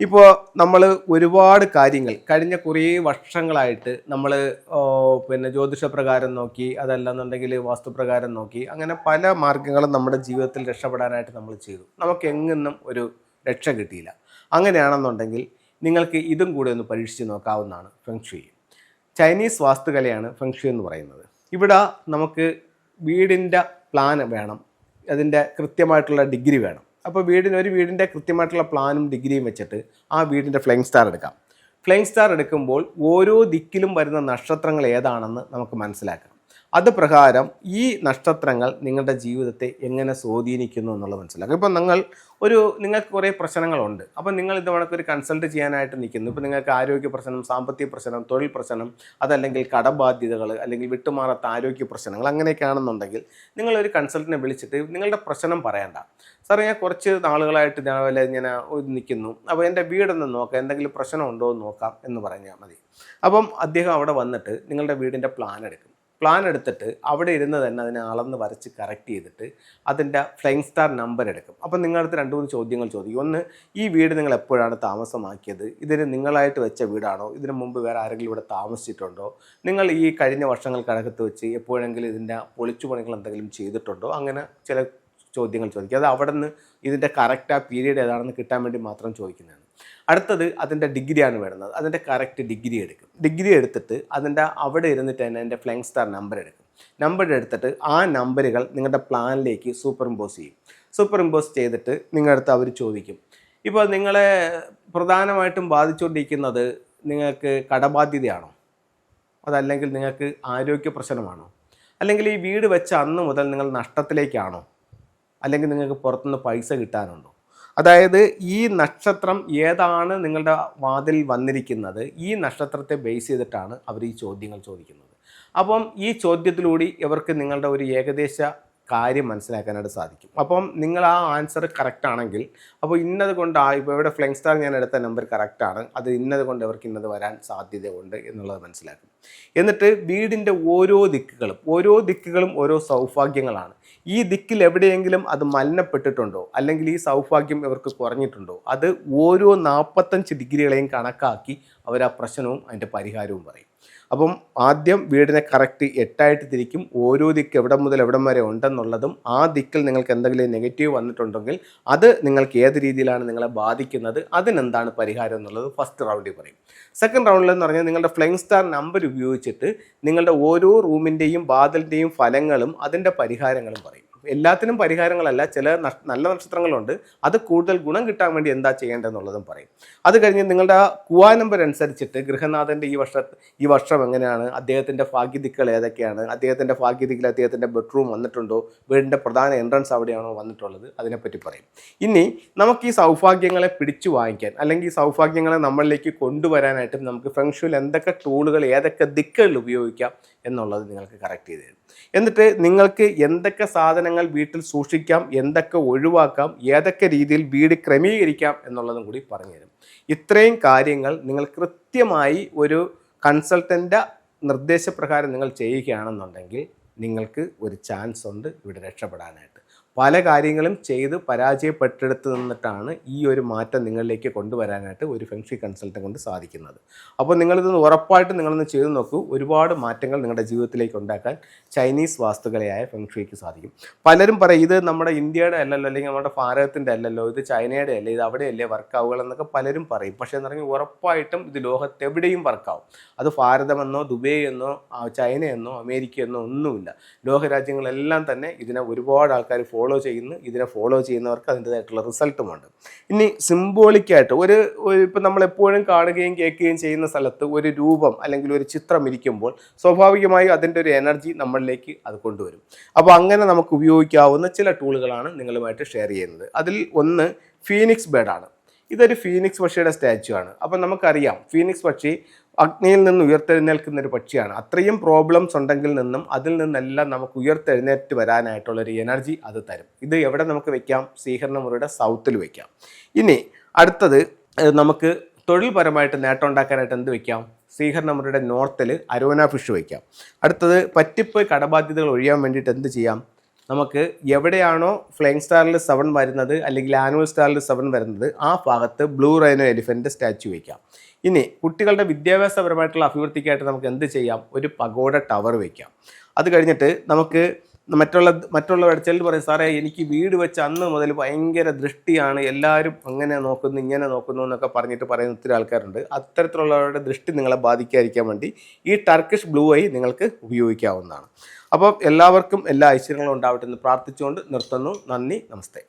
ഇപ്പോൾ നമ്മൾ ഒരുപാട് കാര്യങ്ങൾ കഴിഞ്ഞ കുറേ വർഷങ്ങളായിട്ട് നമ്മൾ പിന്നെ ജ്യോതിഷപ്രകാരം നോക്കി അതല്ലെന്നുണ്ടെങ്കിൽ വാസ്തുപ്രകാരം നോക്കി അങ്ങനെ പല മാർഗങ്ങളും നമ്മുടെ ജീവിതത്തിൽ രക്ഷപ്പെടാനായിട്ട് നമ്മൾ ചെയ്തു. നമുക്ക് എങ്ങും ഒരു രക്ഷ കിട്ടിയില്ല. അങ്ങനെയാണെന്നുണ്ടെങ്കിൽ നിങ്ങൾക്ക് ഇതും കൂടെ ഒന്ന് പരീക്ഷിച്ച് നോക്കാവുന്നതാണ് ഫെങ്ഷുയി ചൈനീസ് വാസ്തുകലയാണ് ഫെങ്ഷു എന്ന് പറയുന്നത്. ഇവിടെ നമുക്ക് വീടിന്റെ പ്ലാൻ വേണം അതിന്റെ കൃത്യമായിട്ടുള്ള ഡിഗ്രി വേണം. അപ്പോൾ വീടിന് ഒരു വീടിന്റെ കൃത്യമായിട്ടുള്ള പ്ലാനും ഡിഗ്രിയും വെച്ചിട്ട് ആ വീടിന്റെ ഫ്ലൈങ് സ്റ്റാർ എടുക്കാം. ഫ്ലൈങ് സ്റ്റാർ എടുക്കുമ്പോൾ ഓരോ ദിക്കിലും വരുന്ന നക്ഷത്രങ്ങൾ ഏതാണെന്ന് നമുക്ക് മനസ്സിലാക്കാം. അത് പ്രകാരം ഈ നക്ഷത്രങ്ങൾ നിങ്ങളുടെ ജീവിതത്തെ എങ്ങനെ സ്വാധീനിക്കുന്നു എന്നുള്ളത് മനസ്സിലാക്കുക. ഇപ്പം നിങ്ങൾ ഒരു നിങ്ങൾക്ക് കുറേ പ്രശ്നങ്ങളുണ്ട്. അപ്പം നിങ്ങൾ ഇത് ഒരു കൺസൾട്ട് ചെയ്യാനായിട്ട് നിൽക്കുന്നു. ഇപ്പം നിങ്ങൾക്ക് ആരോഗ്യ പ്രശ്നം സാമ്പത്തിക പ്രശ്നം തൊഴിൽ പ്രശ്നം അതല്ലെങ്കിൽ കടബാധ്യതകൾ അല്ലെങ്കിൽ വിട്ടുമാറാത്ത ആരോഗ്യ പ്രശ്നങ്ങൾ അങ്ങനെയൊക്കെയാണെന്നുണ്ടെങ്കിൽ നിങ്ങളൊരു കൺസൾട്ടിനെ വിളിച്ചിട്ട് നിങ്ങളുടെ പ്രശ്നം പറയണ്ട. സാറേ ഞാൻ കുറച്ച് നാളുകളായിട്ട് ഇതേപോലെ ഇങ്ങനെ നിൽക്കുന്നു. അപ്പോൾ എന്റെ വീടൊന്ന് നോക്കാം. എന്തെങ്കിലും പ്രശ്നമുണ്ടോ എന്ന് നോക്കാം എന്ന് പറഞ്ഞാൽ മതി. അപ്പം അദ്ദേഹം അവിടെ വന്നിട്ട് നിങ്ങളുടെ വീടിന്റെ പ്ലാൻ എടുക്കും. പ്ലാൻ എടുത്തിട്ട് അവിടെ ഇരുന്ന് തന്നെ അതിനെ അളന്ന് വരച്ച് കറക്റ്റ് ചെയ്തിട്ട് അതിന്റെ ഫ്ലൈങ് സ്റ്റാർ നമ്പർ എടുക്കും. അപ്പം നിങ്ങളടുത്ത് രണ്ട് മൂന്ന് ചോദ്യങ്ങൾ ചോദിക്കും. ഒന്ന് ഈ വീട് നിങ്ങൾ എപ്പോഴാണ് താമസമാക്കിയത്? ഇതിന് നിങ്ങളായിട്ട് വെച്ച വീടാണോ? ഇതിനു മുമ്പ് വേറെ ആരെങ്കിലും ഇവിടെ താമസിച്ചിട്ടുണ്ടോ? നിങ്ങൾ ഈ കഴിഞ്ഞ വർഷങ്ങൾക്കകത്ത് വെച്ച് എപ്പോഴെങ്കിലും ഇതിന്റെ പൊളിച്ചുപണികൾ എന്തെങ്കിലും ചെയ്തിട്ടുണ്ടോ? അങ്ങനെ ചില ചോദ്യങ്ങൾ ചോദിക്കും. അത് അവിടെ നിന്ന് ഇതിന്റെ കറക്റ്റ് ആ പീരീഡ് ഏതാണെന്ന് കിട്ടാൻ വേണ്ടി മാത്രം ചോദിക്കുന്നതാണ്. അടുത്തത് അതിന്റെ ഡിഗ്രിയാണ് വേണ്ടുന്നത് അതിന്റെ കറക്റ്റ് ഡിഗ്രി എടുക്കും. ഡിഗ്രി എടുത്തിട്ട് അതിന്റെ അവിടെ ഇരുന്നിട്ട് തന്നെ അതിന്റെ ഫ്ലൈങ് സ്റ്റാർ നമ്പർ എടുക്കും. നമ്പർ എടുത്തിട്ട് ആ നമ്പറുകൾ നിങ്ങളുടെ പ്ലാനിലേക്ക് സൂപ്പർ ഇമ്പോസ് ചെയ്യും. സൂപ്പർ ഇമ്പോസ് ചെയ്തിട്ട് നിങ്ങളുടെ അടുത്ത് അവർ ചോദിക്കും. ഇപ്പോൾ നിങ്ങളെ പ്രധാനമായിട്ടും ബാധിച്ചുകൊണ്ടിരിക്കുന്നത് നിങ്ങൾക്ക് കടബാധ്യതയാണോ? അതല്ലെങ്കിൽ നിങ്ങൾക്ക് ആരോഗ്യ പ്രശ്നമാണോ? അല്ലെങ്കിൽ ഈ വീട് വെച്ച അന്ന് മുതൽ നിങ്ങൾ നഷ്ടത്തിലേക്കാണോ? അല്ലെങ്കിൽ നിങ്ങൾക്ക് പുറത്തുനിന്ന് പൈസ കിട്ടാനുണ്ടോ? അതായത് ഈ നക്ഷത്രം ഏതാണ് നിങ്ങളുടെ വാതിൽ വന്നിരിക്കുന്നത്? ഈ നക്ഷത്രത്തെ ബേസ് ചെയ്തിട്ടാണ് അവർ ഈ ചോദ്യങ്ങൾ ചോദിക്കുന്നത്. അപ്പം ഈ ചോദ്യത്തിലൂടെ ഇവർക്ക് നിങ്ങളുടെ ഒരു ഏകദേശ കാര്യം മനസ്സിലാക്കാനായിട്ട് സാധിക്കും. അപ്പം നിങ്ങൾ ആ ആൻസർ കറക്റ്റ് ആണെങ്കിൽ അപ്പോൾ ഇന്നത് കൊണ്ട് ആ ഇപ്പോൾ ഇവിടെ ഫ്ലെങ് സ്റ്റാർ ഞാൻ എടുത്ത നമ്പർ കറക്റ്റാണ് അത് ഇന്നത് കൊണ്ട് ഇവർക്ക് ഇന്നത് വരാൻ സാധ്യതയുണ്ട് എന്നുള്ളത് മനസ്സിലാക്കും. എന്നിട്ട് വീടിന്റെ ഓരോ ദിക്കുകളും ഓരോ ദിക്കുകളും ഓരോ സൗഭാഗ്യങ്ങളാണ്. ഈ ദിക്കിൽ എവിടെയെങ്കിലും അത് മലിനപ്പെട്ടിട്ടുണ്ടോ? അല്ലെങ്കിൽ ഈ സൗഭാഗ്യം ഇവർക്ക് കുറഞ്ഞിട്ടുണ്ടോ? അത് ഓരോ നാൽപ്പത്തഞ്ച് ഡിഗ്രികളെയും കണക്കാക്കി അവർ ആ പ്രശ്നവും അതിന്റെ പരിഹാരവും പറയും. അപ്പം ആദ്യം വീടിനെ കറക്റ്റ് എട്ടായിട്ട് തിരിക്കും. ഓരോ ദിക്ക് എവിടെ മുതൽ എവിടം വരെ ഉണ്ടെന്നുള്ളതും ആ ദിക്കിൽ നിങ്ങൾക്ക് എന്തെങ്കിലും നെഗറ്റീവ് വന്നിട്ടുണ്ടെങ്കിൽ അത് നിങ്ങൾക്ക് ഏത് രീതിയിലാണ് നിങ്ങളെ ബാധിക്കുന്നത് അതിനെന്താണ് പരിഹാരം എന്നുള്ളത് ഫസ്റ്റ് റൗണ്ടിൽ പറയും. സെക്കൻഡ് റൗണ്ടിൽ എന്ന് പറഞ്ഞാൽ നിങ്ങളുടെ ഫ്ലൈങ് സ്റ്റാർ നമ്പർ ഉപയോഗിച്ചിട്ട് നിങ്ങളുടെ ഓരോ റൂമിന്റെയും വാതിലിന്റെയും ഫലങ്ങളും അതിന്റെ പരിഹാരങ്ങളും പറയും. എല്ലാത്തിനും പരിഹാരങ്ങളല്ല ചില നല്ല നക്ഷത്രങ്ങളുണ്ട്. അത് കൂടുതൽ ഗുണം കിട്ടാൻ വേണ്ടി എന്താ ചെയ്യേണ്ടതെന്നുള്ളതും പറയും. അത് കഴിഞ്ഞ് നിങ്ങളുടെ ആ കുവാ നമ്പർ അനുസരിച്ചിട്ട് ഗൃഹനാഥന്റെ ഈ വർഷ ഈ വർഷം എങ്ങനെയാണ്? അദ്ദേഹത്തിന്റെ ഭാഗ്യദിക്കുകൾ ഏതൊക്കെയാണ്? അദ്ദേഹത്തിന്റെ ഭാഗ്യദിക്കിൽ അദ്ദേഹത്തിന്റെ ബെഡ്റൂം വന്നിട്ടുണ്ടോ? വീടിന്റെ പ്രധാന എൻട്രൻസ് അവിടെയാണോ വന്നിട്ടുള്ളത്? അതിനെപ്പറ്റി പറയും. ഇനി നമുക്ക് ഈ സൗഭാഗ്യങ്ങളെ പിടിച്ചു വാങ്ങിക്കാൻ അല്ലെങ്കിൽ സൗഭാഗ്യങ്ങളെ നമ്മളിലേക്ക് കൊണ്ടുവരാനായിട്ട് നമുക്ക് ഫെങ്ഷുവിൽ എന്തൊക്കെ ടൂളുകൾ ഏതൊക്കെ ദിക്കുകളിൽ ഉപയോഗിക്കാം എന്നുള്ളത് നിങ്ങൾക്ക് കറക്റ്റ് ചെയ്ത് തരും. എന്നിട്ട് നിങ്ങൾക്ക് എന്തൊക്കെ സാധനങ്ങൾ വീട്ടിൽ സൂക്ഷിക്കാം എന്തൊക്കെ ഒഴിവാക്കാം ഏതൊക്കെ രീതിയിൽ വീട് ക്രമീകരിക്കാം എന്നുള്ളതും കൂടി പറഞ്ഞുതരും ഇത്രയും കാര്യങ്ങൾ നിങ്ങൾ കൃത്യമായി ഒരു കൺസൾട്ടന്റെ നിർദ്ദേശപ്രകാരം നിങ്ങൾ ചെയ്യുകയാണെന്നുണ്ടെങ്കിൽ നിങ്ങൾക്ക് ഒരു ചാൻസ് ഉണ്ട് ഇവിടെ രക്ഷപ്പെടാനായിട്ട്. പല കാര്യങ്ങളും ചെയ്ത് പരാജയപ്പെട്ടെടുത്ത് നിന്നിട്ടാണ് ഈ ഒരു മാറ്റം നിങ്ങളിലേക്ക് കൊണ്ടുവരാനായിട്ട് ഒരു ഫെങ്ഷി കൺസൾട്ടൻ കൊണ്ട് സാധിക്കുന്നത്. അപ്പോൾ നിങ്ങളിതൊന്ന് ഉറപ്പായിട്ട് നിങ്ങളൊന്ന് ചെയ്തു നോക്കൂ. ഒരുപാട് മാറ്റങ്ങൾ നിങ്ങളുടെ ജീവിതത്തിലേക്ക് ഉണ്ടാക്കാൻ ചൈനീസ് വാസ്തുകലയായ ഫെങ്ഷുയ്ക്ക് സാധിക്കും. പലരും പറയും ഇത് നമ്മുടെ ഇന്ത്യയുടെ അല്ലല്ലോ അല്ലെങ്കിൽ നമ്മുടെ ഭാരതത്തിന്റെ അല്ലല്ലോ ഇത് ചൈനയുടെ അല്ലേ ഇത് അവിടെയല്ലേ വർക്കാവുകൾ എന്നൊക്കെ പലരും പറയും. പക്ഷേ എന്ന് പറഞ്ഞാൽ ഉറപ്പായിട്ടും ഇത് ലോകത്തെവിടെയും വർക്കാവും അത് ഭാരതമെന്നോ ദുബൈ എന്നോ ചൈനയെന്നോ അമേരിക്കയെന്നോ ഒന്നുമില്ല. ലോകരാജ്യങ്ങളെല്ലാം തന്നെ ഇതിനെ ഒരുപാട് ആൾക്കാർ ഫോളോ ഫോളോ ചെയ്യുന്നു. ഇതിനെ ഫോളോ ചെയ്യുന്നവർക്ക് അതിന്റെതായിട്ടുള്ള റിസൾട്ടുമുണ്ട് ഇനി സിംബോളിക്കായിട്ട് ഒരു ഇപ്പം നമ്മൾ എപ്പോഴും കാണുകയും കേൾക്കുകയും ചെയ്യുന്ന സ്ഥലത്ത് ഒരു രൂപം അല്ലെങ്കിൽ ഒരു ചിത്രം ഇരിക്കുമ്പോൾ സ്വാഭാവികമായി അതിന്റെ ഒരു എനർജി നമ്മളിലേക്ക് അത് കൊണ്ടുവരും. അപ്പോൾ അങ്ങനെ നമുക്ക് ഉപയോഗിക്കാവുന്ന ചില ടൂളുകളാണ് നിങ്ങളുമായിട്ട് ഷെയർ ചെയ്യുന്നത്. അതിൽ ഒന്ന് ഫീനിക്സ് ബേഡാണ് ഇതൊരു ഫീനിക്സ് പക്ഷിയുടെ സ്റ്റാച്ചു ആണ്. അപ്പം നമുക്കറിയാം ഫീനിക്സ് പക്ഷി അഗ്നിയിൽ നിന്ന് ഉയർത്തെഴുന്നേൽക്കുന്ന ഒരു പക്ഷിയാണ്. അത്രയും പ്രോബ്ലംസ് ഉണ്ടെങ്കിൽ നിന്നും അതിൽ നിന്നെല്ലാം നമുക്ക് ഉയർത്തെഴുന്നേറ്റ് വരാനായിട്ടുള്ള ഒരു എനർജി അത് തരും. ഇത് എവിടെ നമുക്ക് വെക്കാം? സ്വീകരണമുറിയുടെ സൗത്തിൽ വെക്കാം. ഇനി അടുത്തത് നമുക്ക് തൊഴിൽപരമായിട്ട് നേട്ടം ഉണ്ടാക്കാനായിട്ട് എന്ത് വെക്കാം? സ്വീകരണമുറിയുടെ നോർത്തിൽ അരോന ഫിഷ് വയ്ക്കാം അടുത്തത് പറ്റിപ്പോയി കടബാധ്യതകൾ ഒഴിയാൻ വേണ്ടിയിട്ട് എന്ത് ചെയ്യാം? നമുക്ക് എവിടെയാണോ ഫ്ലൈങ് സ്റ്റാറിൽ സെവൻ വരുന്നത് അല്ലെങ്കിൽ ആനുവൽ സ്റ്റാറിൽ സെവൻ വരുന്നത് ആ ഭാഗത്ത് ബ്ലൂ റൈനോ എലിഫന്റ് സ്റ്റാച്യു വയ്ക്കാം ഇനി കുട്ടികളുടെ വിദ്യാഭ്യാസപരമായിട്ടുള്ള അഭിവൃദ്ധിക്കായിട്ട് നമുക്ക് എന്ത് ചെയ്യാം? ഒരു പഗോഡ ടവർ വയ്ക്കാം അത് കഴിഞ്ഞിട്ട് നമുക്ക് മറ്റുള്ള മറ്റുള്ളവരുടെ ചിലർ പറയും സാറേ എനിക്ക് വീട് വെച്ച് അന്ന് മുതൽ ഭയങ്കര ദൃഷ്ടിയാണ്. എല്ലാവരും അങ്ങനെ നോക്കുന്നു ഇങ്ങനെ നോക്കുന്നു എന്നൊക്കെ പറഞ്ഞിട്ട് പറയുന്ന ഒത്തിരി ആൾക്കാരുണ്ട്. അത്തരത്തിലുള്ളവരുടെ ദൃഷ്ടി നിങ്ങളെ ബാധിക്കാതിരിക്കാൻ വേണ്ടി ഈ ടർക്കിഷ് ബ്ലൂ ഐ നിങ്ങൾക്ക് ഉപയോഗിക്കാവുന്നതാണ്. അപ്പോൾ എല്ലാവർക്കും എല്ലാ ഐശ്വര്യങ്ങളും ഉണ്ടാവട്ടെ എന്ന് പ്രാർത്ഥിച്ചുകൊണ്ട് നിർത്തുന്നു. നന്ദി നമസ്തേ.